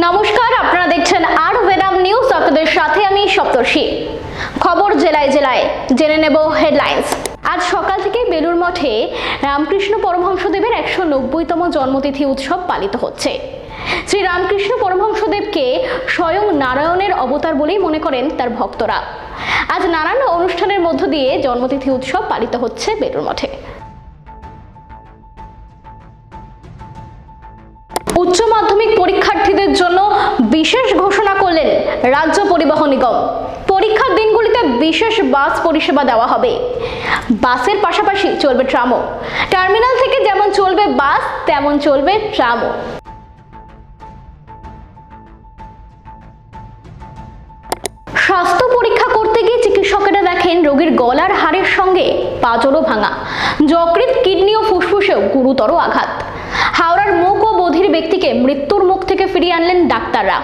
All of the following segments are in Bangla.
নমস্কার, আপনারা দেখছেন আর ভেদাম নিউজ। আপনাদের সাথে আমি সপ্তর্ষি। খবর জেলায় জেলায়, জেনে নেব হেডলাইন্স। আজ সকাল থেকে বেলুর মঠে রামকৃষ্ণ পরমহংসদেবের একশো নব্বইতম জন্মতিথি উৎসব পালিত হচ্ছে। শ্রী রামকৃষ্ণ পরমহংসদেবকে স্বয়ং নারায়ণের অবতার বলেই মনে করেন তার ভক্তরা। আজ নানান অনুষ্ঠানের মধ্য দিয়ে জন্মতিথি উৎসব পালিত হচ্ছে বেলুর মঠে। উচ্চ মাধ্যমিক পরীক্ষা পরীক্ষার্থীদের জন্য বিশেষ ঘোষণা করলেন রাজ্য পরিবহন নিগম। পরীক্ষার দিনগুলিতে বিশেষ বাস পরিষেবা দেওয়া হবে। বাসের পাশাপাশি চলবে ট্রামও। টার্মিনাল থেকে যেমন চলবে বাস, তেমন চলবে ট্রামও। স্বাস্থ্য পরীক্ষা করতে গিয়ে চিকিৎসকেরা দেখেন রোগীর গলার হাড়ের সঙ্গে পাঁজরও ভাঙা। যকৃৎ কিডনি ও ফুসফুসেও গুরুতর আঘাত। হাওড়ার মুখ ও বধির ব্যক্তিকে মৃত্যুর মুখ থেকে ফিরিয়ে আনলেন ডাক্তাররা।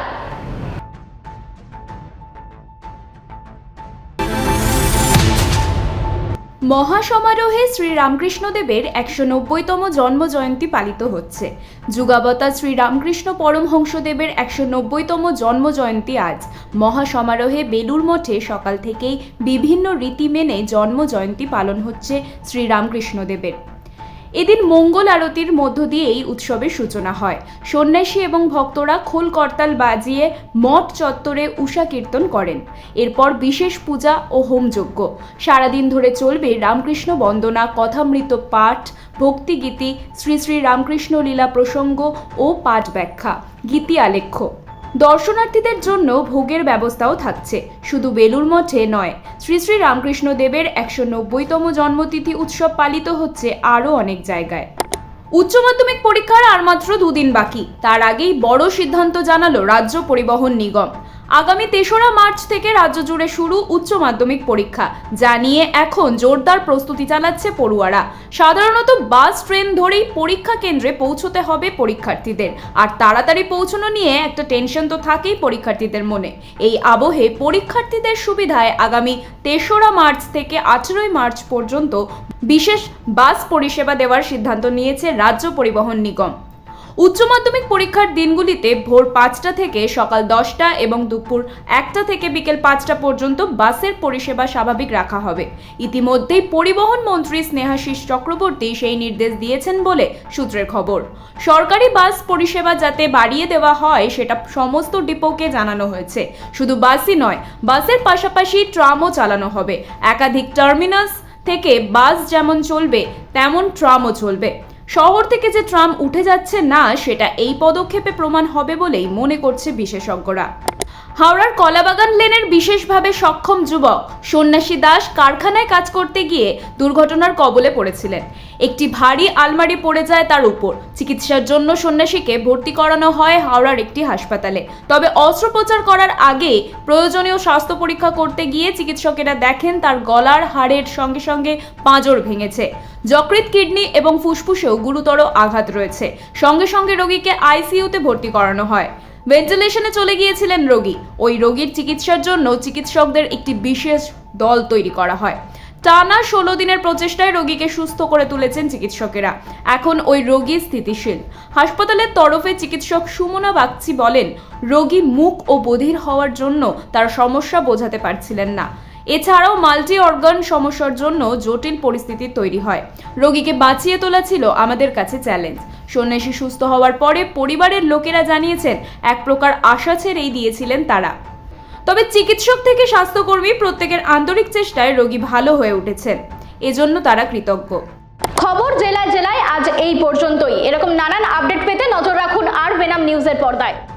মহাসমারোহে শ্রী রামকৃষ্ণদেবের একশো নব্বইতম জন্ম জয়ন্তী পালিত হচ্ছে। যুগাবতা শ্রী রামকৃষ্ণ পরমহংসদেবের একশো নব্বইতম জন্ম জয়ন্তী আজ। মহাসমারোহে বেলুর মঠে সকাল থেকেই বিভিন্ন রীতি মেনে জন্ম জয়ন্তী পালন হচ্ছে শ্রী রামকৃষ্ণদেবের এদিন মঙ্গল আরতির মধ্য দিয়ে এই উৎসবের সূচনা হয়। সন্ন্যাসী এবং ভক্তরা খোল করতাল বাজিয়ে মঠ চত্বরে উষা কীর্তন করেন। এরপর বিশেষ পূজা ও হোমযজ্ঞ। সারাদিন ধরে চলবে রামকৃষ্ণ বন্দনা, কথামৃত পাঠ, ভক্তিগীতি, শ্রী শ্রী রামকৃষ্ণ লীলা প্রসঙ্গ ও পাঠ ব্যাখ্যা। গীতি আলেখ্য। দর্শনার্থীদের জন্য ভোগের ব্যবস্থাও থাকছে। শুধু বেলুর মঠে নয়, শ্রী শ্রী রামকৃষ্ণ দেবের একশো নব্বইতম জন্মতিথি উৎসব পালিত হচ্ছে আরও অনেক জায়গায়। উচ্চ মাধ্যমিক পরীক্ষার আর মাত্র দুদিন বাকি। তার আগেই বড় সিদ্ধান্ত জানালো রাজ্য পরিবহন নিগম। আগামী তেসরা মার্চ থেকে রাজ্য জুড়ে শুরু উচ্চ মাধ্যমিক পরীক্ষা। যা নিয়ে এখন জোরদার প্রস্তুতি চালাচ্ছে পড়ুয়ারা। সাধারণত বাস, ট্রেন ধরেই পরীক্ষা কেন্দ্রে পৌঁছতে হবে পরীক্ষার্থীদের। আর তাড়াতাড়ি পৌঁছানো নিয়ে একটা টেনশন তো থাকেই পরীক্ষার্থীদের মনে। এই আবহে পরীক্ষার্থীদের সুবিধায় আগামী তেসরা মার্চ থেকে আঠেরোই মার্চ পর্যন্ত বিশেষ বাস পরিষেবা দেওয়ার সিদ্ধান্ত নিয়েছে রাজ্য পরিবহন নিগম। উচ্চ মাধ্যমিক পরীক্ষার দিনগুলিতে ভোর পাঁচটা থেকে সকাল দশটা এবং দুপুর একটা থেকে বিকেল পাঁচটা পর্যন্ত বাসের পরিষেবা স্বাভাবিক রাখা হবে। ইতিমধ্যেই পরিবহন মন্ত্রী স্নেহাশিস চক্রবর্তী সেই নির্দেশ দিয়েছেন বলে সূত্রের খবর। সরকারি বাস পরিষেবা যাতে বাড়িয়ে দেওয়া হয়, সেটা সমস্ত ডিপোকে জানানো হয়েছে। শুধু বাসই নয়, বাসের পাশাপাশি ট্রামও চালানো হবে। একাধিক টার্মিনাস থেকে বাস যেমন চলবে, তেমন ট্রামও চলবে। শহর থেকে যে ট্রাম উঠে যাচ্ছে না, সেটা এই পদক্ষেপে প্রমাণ হবে বলেই মনে করছে বিশেষজ্ঞরা। হাওড়ার কলাবাগান লেনের বিশেষভাবে সক্ষম যুবক সন্ন্যাসী দাস কারখানায় কাজ করতে গিয়ে দুর্ঘটনার কবলে পড়েছিলেন। একটি ভারী আলমারি পড়ে যায় তার উপর। চিকিৎসার জন্য সন্ন্যাসীকে ভর্তি করানো হয় হাওড়ার একটি হাসপাতালে। তবে অস্ত্রোপচার করার আগে প্রয়োজনীয় স্বাস্থ্য পরীক্ষা করতে গিয়ে চিকিৎসকেরা দেখেন তার গলার হাড়ের সঙ্গে সঙ্গে পাঁজর ভেঙেছে। যকৃৎ কিডনি এবং ফুসফুসেও গুরুতর আঘাত রয়েছে। সঙ্গে সঙ্গে রোগীকে আইসিইউতে ভর্তি করানো হয়। ভেন্টিলেশনে চলে গিয়েছিলেন রোগী। ওই রোগীর চিকিৎসার জন্য চিকিৎসকদের একটি বিশেষ দল তৈরি করা হয়। টানা ষোলো দিনের প্রচেষ্টায় রোগীকে সুস্থ করে তুলেছেন চিকিৎসকেরা। এখন ওই রোগী স্থিতিশীল। হাসপাতালের তরফে চিকিৎসক সুমনা বাগচি বলেন, রোগী মুখ ও বধির হওয়ার জন্য তার সমস্যা বোঝাতে পারছিলেন না। এছাড়াও মাল্টি অর্গান সমস্যার জন্য জটিল পরিস্থিতি তৈরি হয়। রোগীকে বাঁচিয়ে তোলা ছিল আমাদের কাছে চ্যালেঞ্জ। সন্ন্যাসী সুস্থ হওয়ার পরে পরিবারের লোকেরা জানিয়েছেন, এক প্রকার আশা ছেড়েই দিয়েছিলেন তারা। তবে চিকিৎসক থেকে স্বাস্থ্যকর্মী প্রত্যেকের আন্তরিক চেষ্টায় রোগী ভালো হয়ে উঠেছেন। এজন্য তারা কৃতজ্ঞ। খবর জেলায় জেলায় আজ এই পর্যন্তই। এরকম নানান আপডেট পেতে নজর রাখুন আর বেনাম নিউজের পর্দায়।